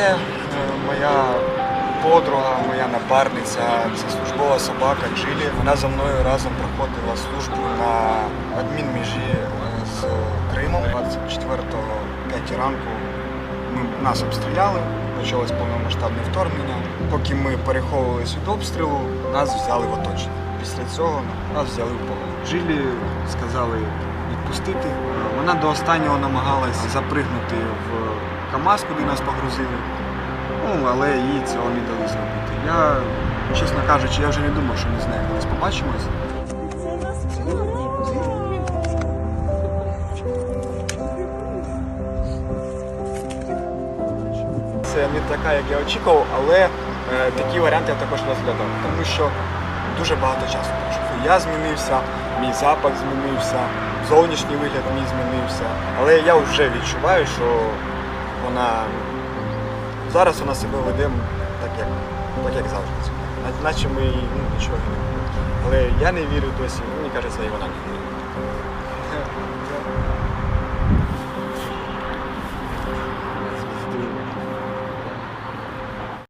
Е, Моя подруга, моя напарниця, це службова собака Джилі. Вона за мною разом проходила службу на адмінмежі е, з Кримом. 24-го 5 ранку ми, нас обстріляли, почалось повномасштабне вторгнення. Поки ми переховувалися від обстрілу, нас взяли в оточення. Після цього нас взяли в полон. Джилі сказали відпустити. Вона до останнього намагалась запригнути в КАМАЗ, куди нас погрузили. Ну, але їй цього не дали зробити. Я, чесно кажучи, я вже не думав, що ми з нею колись побачимось. Це не така, як я очікував, але е, такі варіанти я також розглядав, тому що дуже багато часу пройшло. Я змінився, мій запах змінився, зовнішній вигляд мій змінився. Але я вже відчуваю, що вона зараз вона себе веде так, як, так, як завжди. Наче ми ну, нічого не. Але я не вірю досі, мені кажеться, і вона не вірить.